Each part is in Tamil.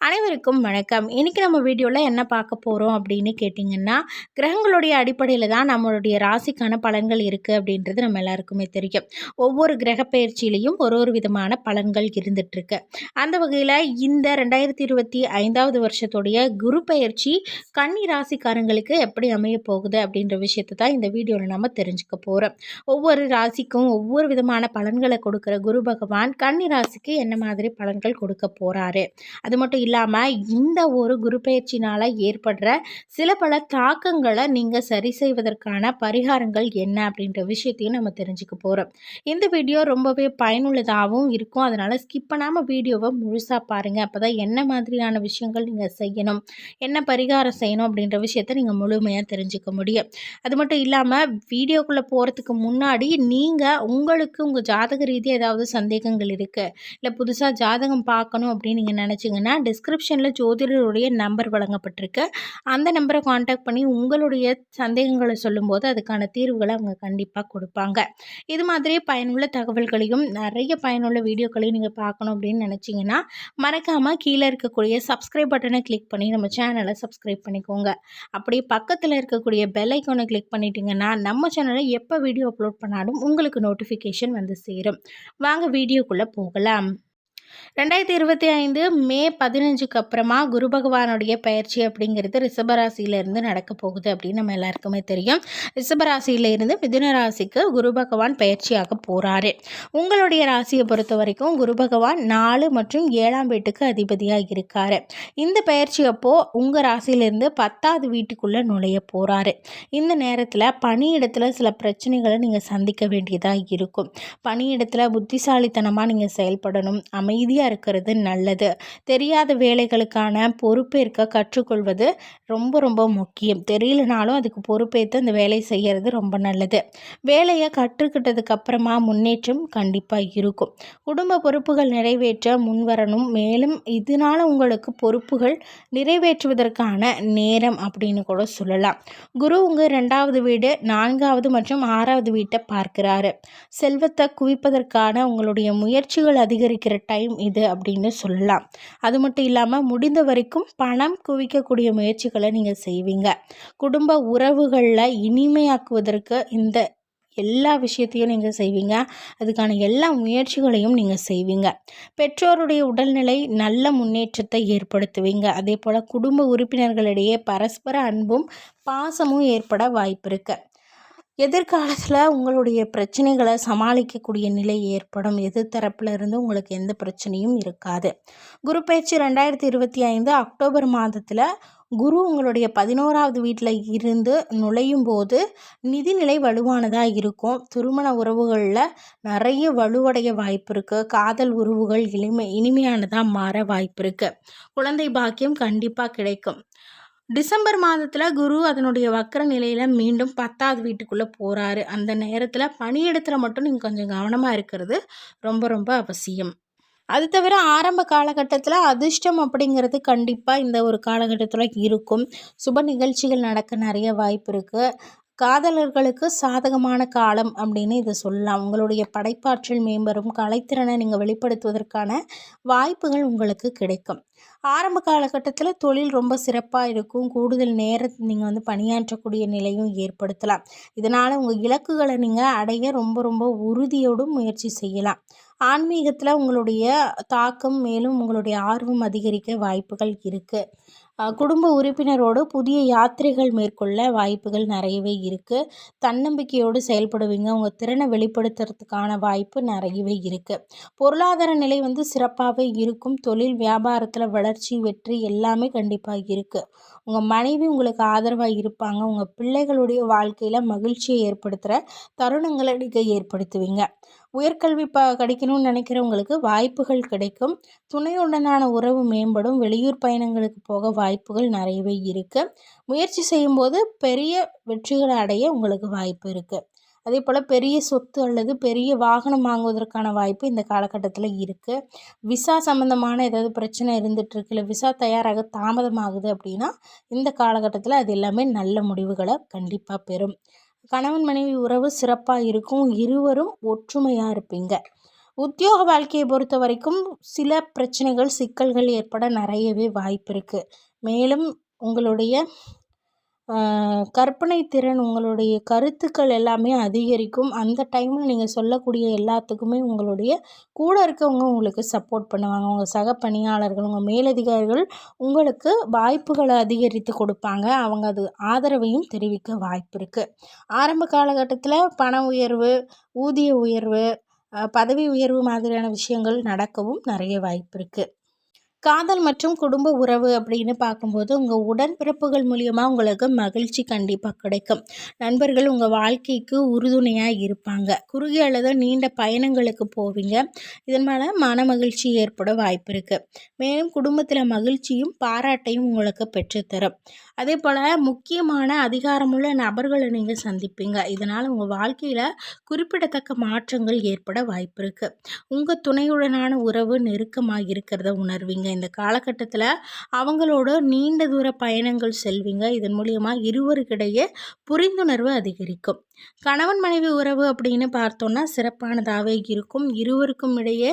அனைவருக்கும் வணக்கம். இன்றைக்கி நம்ம வீடியோவில் என்ன பார்க்க போகிறோம் அப்படின்னு கேட்டிங்கன்னா கிரகங்களுடைய அடிப்படையில் தான் நம்மளுடைய ராசிக்கான பலன்கள் இருக்குது அப்படின்றது நம்ம எல்லாருக்குமே தெரியும். ஒவ்வொரு கிரக பயிற்சியிலையும் ஒரு ஒரு விதமான பலன்கள் இருந்துகிட்ருக்கு அந்த வகையில் இந்த ரெண்டாயிரத்தி இருபத்தி ஐந்தாவது வருஷத்துடைய குரு பயிற்சி கன்னி ராசிக்காரங்களுக்கு எப்படி அமைய போகுது அப்படின்ற விஷயத்தை தான் இந்த வீடியோவில் நம்ம தெரிஞ்சுக்க போகிறோம் ஒவ்வொரு ராசிக்கும் ஒவ்வொரு விதமான பலன்களை கொடுக்குற குரு பகவான் கன்னி ராசிக்கு என்ன மாதிரி பலன்கள் கொடுக்க போகிறாரு அது மட்டும் இல்லாமல் இந்த ஒரு குரு பயிற்சினால் ஏற்படுற சில பல தாக்கங்களை நீங்கள் சரி செய்வதற்கான பரிகாரங்கள் என்ன அப்படின்ற விஷயத்தையும் நம்ம தெரிஞ்சுக்க போகிறோம் இந்த வீடியோ ரொம்பவே பயனுள்ளதாகவும் இருக்கும். அதனால் ஸ்கிப் பண்ணாமல் வீடியோவை முழுசாக பாருங்கள் அப்போ தான் என்ன மாதிரியான விஷயங்கள் நீங்கள் செய்யணும் என்ன பரிகாரம் செய்யணும் அப்படின்ற விஷயத்தை நீங்கள் முழுமையாக தெரிஞ்சுக்க முடியும். அது மட்டும் இல்லாமல் வீடியோக்குள்ளே போகிறதுக்கு முன்னாடி நீங்கள் உங்களுக்கு உங்கள் ஜாதக ரீதியாக ஏதாவது சந்தேகங்கள் இருக்குது இல்லை புதுசாக ஜாதகம் பார்க்கணும் அப்படின்னு நீங்கள் நினச்சிங்கன்னா டிஸ்கிரிப்ஷனில் ஜோதிடருடைய நம்பர் வழங்கப்பட்டிருக்கு. அந்த நம்பரை காண்டாக்ட் பண்ணி உங்களுடைய சந்தேகங்களை சொல்லும்போது அதுக்கான தீர்வுகளை அவங்க கண்டிப்பாக கொடுப்பாங்க. இது மாதிரி பயனுள்ள தகவல்களையும் நிறைய பயனுள்ள வீடியோக்களையும் நீங்கள் பார்க்கணும் அப்படின்னு நினச்சிங்கன்னா மறக்காமல் கீழே இருக்கக்கூடிய சப்ஸ்கிரைப் பட்டனை கிளிக் பண்ணி நம்ம சேனலை சப்ஸ்கிரைப் பண்ணிக்கோங்க. அப்படியே பக்கத்தில் இருக்கக்கூடிய பெல் ஐக்கோனை கிளிக் பண்ணிட்டீங்கன்னா நம்ம சேனலை எப்போ வீடியோ அப்லோட் பண்ணாலும் உங்களுக்கு நோட்டிஃபிகேஷன் வந்து சேரும். வாங்க வீடியோக்குள்ளே போகலாம். ரெண்டாயிரத்தி இருபத்தி ஐந்து மே பதினஞ்சுக்கு அப்புறமா குரு பகவானுடைய பயிற்சி அப்படிங்கிறது ரிஷபராசியிலேருந்து நடக்க போகுது அப்படின்னு நம்ம எல்லாருக்குமே தெரியும். ரிஷபராசியிலேருந்து மிதுன ராசிக்கு குரு பகவான் பயிற்சியாக போகிறாரு உங்களுடைய ராசியை பொறுத்த வரைக்கும் குரு பகவான் நாலு மற்றும் ஏழாம் வீட்டுக்கு அதிபதியாக இருக்கார். இந்த பயிற்சி அப்போது உங்கள் ராசியிலேருந்து பத்தாவது வீட்டுக்குள்ளே நுழைய போகிறாரு இந்த நேரத்தில் பணியிடத்தில் சில பிரச்சனைகளை நீங்கள் சந்திக்க வேண்டியதாக இருக்கும். பணியிடத்தில் புத்திசாலித்தனமாக நீங்கள் செயல்படணும். அமை அமைதியாக இருக்கிறது நல்லது. தெரியாத வேலைகளுக்கான பொறுப்பேற்க கற்றுக்கொள்வது ரொம்ப ரொம்ப முக்கியம். தெரியலனாலும் அதுக்கு பொறுப்பேற்று அந்த வேலையை செய்கிறது ரொம்ப நல்லது. வேலையை கற்றுக்கிட்டதுக்கு அப்புறமா முன்னேற்றம் கண்டிப்பாக இருக்கும். குடும்ப பொறுப்புகள் நிறைவேற்ற முன்வரணும் மேலும் இதனால் உங்களுக்கு பொறுப்புகள் நிறைவேற்றுவதற்கான நேரம் அப்படின்னு கூட சொல்லலாம். குரு உங்கள் ரெண்டாவது வீடு நான்காவது மற்றும் ஆறாவது வீட்டை பார்க்கிறாரு. செல்வத்தை குவிப்பதற்கான உங்களுடைய முயற்சிகள் அதிகரிக்கிற டைம் டைம் இது அப்படின்னு சொல்லலாம். அது மட்டும் இல்லாமல் முடிந்த வரைக்கும் பணம் குவிக்கக்கூடிய முயற்சிகளை நீங்கள் செய்வீங்க. குடும்ப உறவுகளில் இனிமையாக்குவதற்கு இந்த எல்லா விஷயத்தையும் நீங்கள் செய்வீங்க. அதுக்கான எல்லா முயற்சிகளையும் நீங்கள் செய்வீங்க. பெற்றோருடைய உடல்நிலை நல்ல முன்னேற்றத்தை ஏற்படுத்துவீங்க. அதே போல் குடும்ப உறுப்பினர்களிடையே பரஸ்பர அன்பும் பாசமும் ஏற்பட வாய்ப்பு இருக்குது எதிர்காலத்தில் உங்களுடைய பிரச்சனைகளை சமாளிக்கக்கூடிய நிலை ஏற்படும். எதிர்த்தரப்பில் இருந்து உங்களுக்கு எந்த பிரச்சனையும் இருக்காது. குரு பயிற்சி ரெண்டாயிரத்தி இருபத்தி ஐந்து அக்டோபர் மாதத்தில் குரு உங்களுடைய பதினோராவது வீட்டில் இருந்து நுழையும் போது நிதிநிலை வலுவானதாக இருக்கும். திருமண உறவுகளில் நிறைய வலுவடைய வாய்ப்பு இருக்குது காதல் உறவுகள் இனிமை இனிமையானதாக மாற வாய்ப்பு இருக்குது குழந்தை பாக்கியம் கண்டிப்பாக கிடைக்கும். டிசம்பர் மாதத்தில் குரு அதனுடைய வக்கர நிலையில் மீண்டும் பத்தாவது வீட்டுக்குள்ளே போகிறாரு அந்த நேரத்தில் பணியிடத்தில் மட்டும் நீங்கள் கொஞ்சம் கவனமாக இருக்கிறது ரொம்ப ரொம்ப அவசியம். அது தவிர ஆரம்ப காலகட்டத்தில் அதிர்ஷ்டம் அப்படிங்கிறது கண்டிப்பாக இந்த ஒரு காலகட்டத்தில் இருக்கும். சுப நிகழ்ச்சிகள் நடக்க நிறைய வாய்ப்பு இருக்குது காதலர்களுக்கு சாதகமான காலம் அப்படின்னு இதை சொல்லலாம். உங்களுடைய படைப்பாற்றல் மேம்பரும் கலைத்திறனை நீங்கள் வெளிப்படுத்துவதற்கான வாய்ப்புகள் உங்களுக்கு கிடைக்கும். ஆரம்ப காலகட்டத்தில் தொழில் ரொம்ப சிறப்பாக இருக்கும். கூடுதல் நேரம் நீங்கள் வந்து பணியாற்றக்கூடிய நிலையும் ஏற்படுத்தலாம். இதனால் உங்கள் இலக்குகளை நீங்கள் அடைய ரொம்ப ரொம்ப உறுதியோடும் முயற்சி செய்யலாம். ஆன்மீகத்தில் உங்களுடைய தாக்கம் மேலும் உங்களுடைய ஆர்வம் அதிகரிக்க வாய்ப்புகள் இருக்குது குடும்ப உறுப்பினரோடு புதிய யாத்திரைகள் மேற்கொள்ள வாய்ப்புகள் நிறையவே இருக்குது தன்னம்பிக்கையோடு செயல்படுவீங்க. உங்கள் திறனை வெளிப்படுத்துறதுக்கான வாய்ப்பு நிறையவே இருக்குது பொருளாதார நிலை வந்து சிறப்பாகவே இருக்கும். தொழில் வியாபாரத்தில் வளர்ச்சி வெற்றி எல்லாமே கண்டிப்பாக இருக்குது உங்கள் மனைவி உங்களுக்கு ஆதரவாக இருப்பாங்க. உங்கள் பிள்ளைகளுடைய வாழ்க்கையில் மகிழ்ச்சியை ஏற்படுத்துகிற தருணங்களை நீங்கள் ஏற்படுத்துவீங்க. உயர்கல்வி ப கிடைக்கணும்னு நினைக்கிறவங்களுக்கு வாய்ப்புகள் கிடைக்கும். துணையுடனான உறவு மேம்படும். வெளியூர் பயணங்களுக்கு போக வாய்ப்புகள் நிறையவே இருக்குது முயற்சி செய்யும்போது பெரிய வெற்றிகளை அடைய உங்களுக்கு வாய்ப்பு இருக்குது அதே போல் பெரிய சொத்து அல்லது பெரிய வாகனம் வாங்குவதற்கான வாய்ப்பு இந்த காலகட்டத்தில் இருக்குது விசா சம்மந்தமான ஏதாவது பிரச்சனை இருந்துகிட்ருக்கு இல்லை விசா தயாராக தாமதமாகுது அப்படின்னா இந்த காலகட்டத்தில் அது எல்லாமே நல்ல முடிவுகளை கண்டிப்பாக பெறும். கணவன் மனைவி உறவு சிறப்பாக இருக்கும். இருவரும் ஒற்றுமையாக இருப்பீங்க. உத்தியோக வாழ்க்கையை பொறுத்த வரைக்கும் சில பிரச்சனைகள் சிக்கல்கள் ஏற்பட நிறையவே வாய்ப்பு இருக்குது மேலும் உங்களுடைய கற்பனை திறன் உங்களுடைய கருத்துக்கள் எல்லாமே அதிகரிக்கும். அந்த டைமில் நீங்கள் சொல்லக்கூடிய எல்லாத்துக்குமே உங்களுடைய கூட இருக்கவங்க உங்களுக்கு சப்போர்ட் பண்ணுவாங்க. உங்கள் சக பணியாளர்கள் உங்கள் மேலதிகாரிகள் உங்களுக்கு வாய்ப்புகளை அதிகரித்து கொடுப்பாங்க. அவங்க அது ஆதரவையும் தெரிவிக்க வாய்ப்பு இருக்குது ஆரம்ப காலகட்டத்தில் பண உயர்வு ஊதிய உயர்வு பதவி உயர்வு மாதிரியான விஷயங்கள் நடக்கவும் நிறைய வாய்ப்பு இருக்குது காதல் மற்றும் குடும்ப உறவு அப்படின்னு பார்க்கும்போது உங்கள் உடன்பிறப்புகள் மூலியமாக உங்களுக்கு மகிழ்ச்சி கண்டிப்பாக கிடைக்கும். நண்பர்கள் உங்கள் வாழ்க்கைக்கு உறுதுணையாக இருப்பாங்க. குறுகிய அல்லது நீண்ட பயணங்களுக்கு போவீங்க. இதனால் மன மகிழ்ச்சி ஏற்பட வாய்ப்பு இருக்குது மேலும் குடும்பத்தில் மகிழ்ச்சியும் பாராட்டையும் உங்களுக்கு பெற்றுத்தரும். அதே போல் முக்கியமான அதிகாரமுள்ள நபர்களை நீங்கள் சந்திப்பீங்க. இதனால் உங்கள் வாழ்க்கையில் குறிப்பிடத்தக்க மாற்றங்கள் ஏற்பட வாய்ப்பு இருக்குது உங்கள் துணையுடனான உறவு நெருக்கமாக இருக்கிறத உணர்வீங்க. இந்த காலகட்டத்தில் அவங்களோட நீண்ட தூர பயணங்கள் செல்வீங்க. இதன் மூலியமாக இருவருக்கிடையே புரிந்துணர்வு அதிகரிக்கும். கணவன் மனைவி உறவு அப்படின்னு பார்த்தோன்னா சிறப்பானதாகவே இருக்கும். இருவருக்கும் இடையே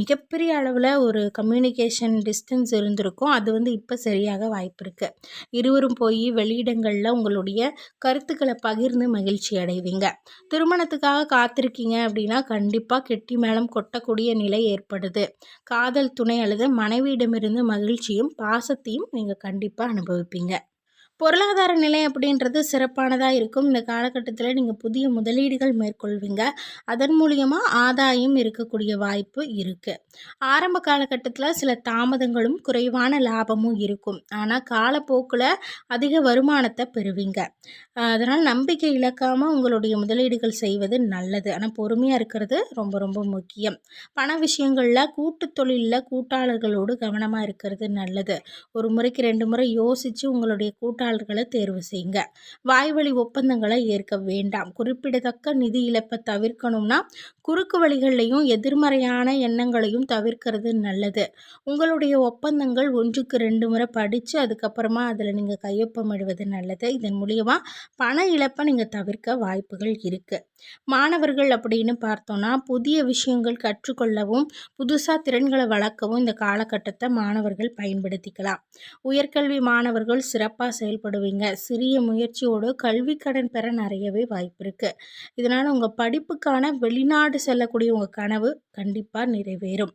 மிகப்பெரிய அளவில் ஒரு கம்யூனிகேஷன் டிஸ்டன்ஸ் இருந்திருக்கும். அது வந்து இப்போ சரியாக வாய்ப்பு இருக்குது இருவரும் போய் வெளியிடங்களில் உங்களுடைய கருத்துக்களை பகிர்ந்து மகிழ்ச்சி அடைவீங்க. திருமணத்துக்காக காத்திருக்கீங்க அப்படின்னா கண்டிப்பாக கெட்டி மேளம் கொட்டக்கூடிய நிலை ஏற்படுது. காதல் துணை அல்லது மனைவியிடமிருந்து மகிழ்ச்சியும் பாசத்தையும் நீங்கள் கண்டிப்பாக அனுபவிப்பீங்க. பொருளாதார நிலை அப்படின்றது சிறப்பானதாக இருக்கும். இந்த காலகட்டத்தில் நீங்கள் புதிய முதலீடுகள் மேற்கொள்வீங்க. அதன் மூலியமாக ஆதாயம் இருக்கக்கூடிய வாய்ப்பு இருக்குது ஆரம்ப காலகட்டத்தில் சில தாமதங்களும் குறைவான லாபமும் இருக்கும். ஆனால் காலப்போக்கில் அதிக வருமானத்தை பெறுவீங்க. அதனால் நம்பிக்கை இழக்காமல் உங்களுடைய முதலீடுகள் செய்வது நல்லது. ஆனால் பொறுமையாக இருக்கிறது ரொம்ப ரொம்ப முக்கியம். பண விஷயங்களில் கூட்டு தொழிலில் கூட்டாளர்களோடு கவனமாக இருக்கிறது நல்லது. ஒரு முறைக்கு ரெண்டு முறை யோசித்து உங்களுடைய கூட்டாளர் தொழிலாளர்களை தேர்வு செய்யுங்க. வாய்வழி ஒப்பந்தங்களை ஏற்க வேண்டாம். குறிப்பிடத்தக்க நிதி இழப்பை தவிர்க்கணும்னா குறுக்கு வழிகளையும் எதிர்மறையான எண்ணங்களையும் தவிர்க்கிறது நல்லது. உங்களுடைய ஒப்பந்தங்கள் ஒன்றுக்கு ரெண்டு முறை படித்து அதுக்கப்புறமா அதில் நீங்கள் கையொப்பமிடுவது நல்லது. இதன் மூலியமாக பண இழப்பை நீங்கள் தவிர்க்க வாய்ப்புகள் இருக்குது மாணவர்கள் அப்படின்னு பார்த்தோன்னா புதிய விஷயங்கள் கற்றுக்கொள்ளவும் புதுசாக திறன்களை வளர்க்கவும் இந்த காலகட்டத்தை மாணவர்கள் பயன்படுத்திக்கலாம். உயர்கல்வி மாணவர்கள் சிறப்பாக செயல் செயல்படுவீங்க சிறிய முயற்சியோடு கல்வி கடன் பெற நிறையவே வாய்ப்பு இருக்குது இதனால் உங்கள் படிப்புக்கான வெளிநாடு செல்லக்கூடிய உங்கள் கனவு கண்டிப்பாக நிறைவேறும்.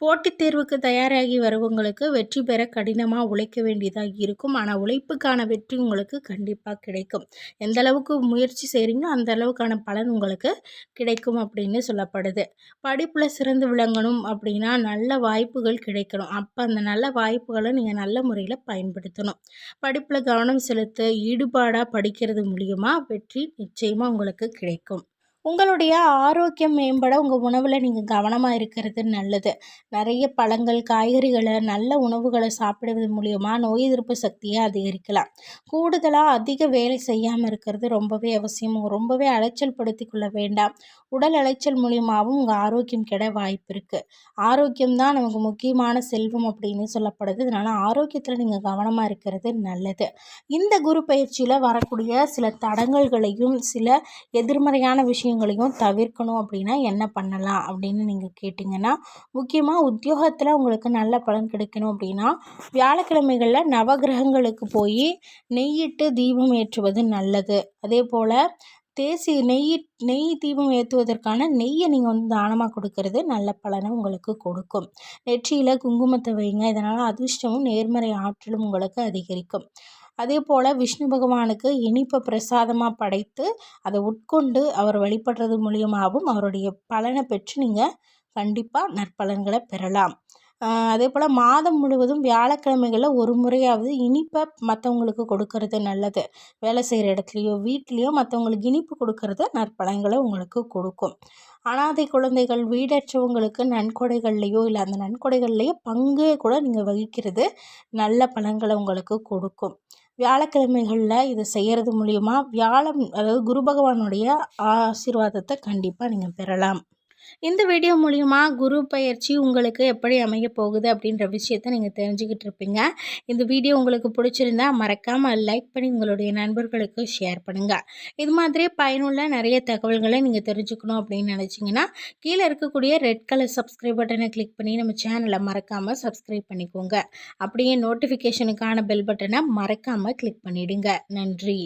போட்டித் தேர்வுக்கு தயாராகி வருவங்களுக்கு வெற்றி பெற கடினமாக உழைக்க வேண்டியதாக இருக்கும். ஆனால் உழைப்புக்கான வெற்றி உங்களுக்கு கண்டிப்பாக கிடைக்கும். எந்த அளவுக்கு முயற்சி செய்கிறீங்களோ அந்த அளவுக்கான பலன் உங்களுக்கு கிடைக்கும் அப்படின்னு சொல்லப்படுது. படிப்பில் சிறந்து விளங்கணும் அப்படின்னா நல்ல வாய்ப்புகள் கிடைக்கணும். அப்போ அந்த நல்ல வாய்ப்புகளை நீங்கள் நல்ல முறையில் பயன்படுத்தணும். படிப்பில் கவனம் கவனம் செலுத்த ஈடுபாடாக படிக்கிறது மூலியமாக வெற்றி நிச்சயமாக உங்களுக்கு கிடைக்கும். உங்களுடைய ஆரோக்கியம் மேம்பட உங்கள் உணவில் நீங்கள் கவனமாக இருக்கிறது நல்லது. நிறைய பழங்கள் காய்கறிகளை நல்ல உணவுகளை சாப்பிடுவது மூலியமாக நோய் எதிர்ப்பு சக்தியை அதிகரிக்கலாம். கூடுதலாக அதிக வேலை செய்யாமல் இருக்கிறது ரொம்பவே அவசியம். ரொம்பவே அலைச்சல் படுத்தி கொள்ள வேண்டாம். உடல் அலைச்சல் மூலியமாகவும் உங்கள் ஆரோக்கியம் கெட வாய்ப்பு இருக்குது ஆரோக்கியம் தான் நமக்கு முக்கியமான செல்வம் அப்படின்னு சொல்லப்படுது. இதனால் ஆரோக்கியத்தில் நீங்கள் கவனமாக இருக்கிறது நல்லது. இந்த குரு பயிற்சியில் வரக்கூடிய சில தடங்கல்களையும் சில எதிர்மறையான விஷயங்களையும் தவிர்க்கணும் அப்படின்னா என்ன பண்ணலாம் அப்படின்னு நீங்கள் கேட்டிங்கன்னா முக்கியமாக உத்தியோகத்தில் உங்களுக்கு நல்ல பலன் கிடைக்கணும் அப்படின்னா வியாழக்கிழமைகளில் நவகிரகங்களுக்கு போய் நெய்யிட்டு தீபம் ஏற்றுவது நல்லது. அதே போல் தேசி நெய் நெய் தீபம் ஏற்றுவதற்கான நெய்யை நீங்கள் வந்து தானமாக கொடுக்கறது? நல்ல பலனை உங்களுக்கு கொடுக்கும். நெற்றியில் குங்குமத்தை வைங்க. இதனால் அதிர்ஷ்டமும் நேர்மறை ஆற்றலும் உங்களுக்கு அதிகரிக்கும். அதே போல் விஷ்ணு பகவானுக்கு இனிப்பை பிரசாதமாக படைத்து அதை உட்கொண்டு அவர் வழிபடுறது மூலியமாகவும் அவருடைய பலனை பெற்று நீங்கள் கண்டிப்பாக நற்பலன்களை பெறலாம். அதே போல் மாதம் முழுவதும் வியாழக்கிழமைகளில் ஒரு முறையாவது இனிப்பை மற்றவங்களுக்கு கொடுக்கறது நல்லது. வேலை செய்கிற இடத்துலையோ வீட்லேயோ மற்றவங்களுக்கு இனிப்பு கொடுக்கறது நற்பலன்களை உங்களுக்கு கொடுக்கும். அனாதை குழந்தைகள் வீடற்றவங்களுக்கு நன்கொடைகள்லையோ இல்லை அந்த நன்கொடைகள்லையோ பங்கே கூட நீங்கள் வகிக்கிறது நல்ல பலன்களை உங்களுக்கு கொடுக்கும். வியாழக்கிழமைகளில் இதை செய்கிறது மூலிமா வியாழம் அதாவது குரு பகவானுடைய ஆசீர்வாதத்தை கண்டிப்பாக நீங்கள் பெறலாம். இந்த வீடியோ மூலிமா குரு பயிற்சி உங்களுக்கு எப்படி அமைய போகுது அப்படின்ற விஷயத்தை நீங்கள் தெரிஞ்சுக்கிட்டு இருப்பீங்க. இந்த வீடியோ உங்களுக்கு பிடிச்சிருந்தா மறக்காமல் லைக் பண்ணி உங்களுடைய நண்பர்களுக்கு ஷேர் பண்ணுங்கள் இது மாதிரி பயனுள்ள நிறைய தகவல்களை நீங்கள் தெரிஞ்சுக்கணும் அப்படின்னு நினச்சிங்கன்னா கீழே இருக்கக்கூடிய ரெட் கலர் சப்ஸ்கிரைப் பட்டனை கிளிக் பண்ணி நம்ம சேனலை மறக்காமல் சப்ஸ்கிரைப் பண்ணிக்கோங்க. அப்படியே நோட்டிஃபிகேஷனுக்கான பெல் பட்டனை மறக்காமல் கிளிக் பண்ணிவிடுங்க நன்றி.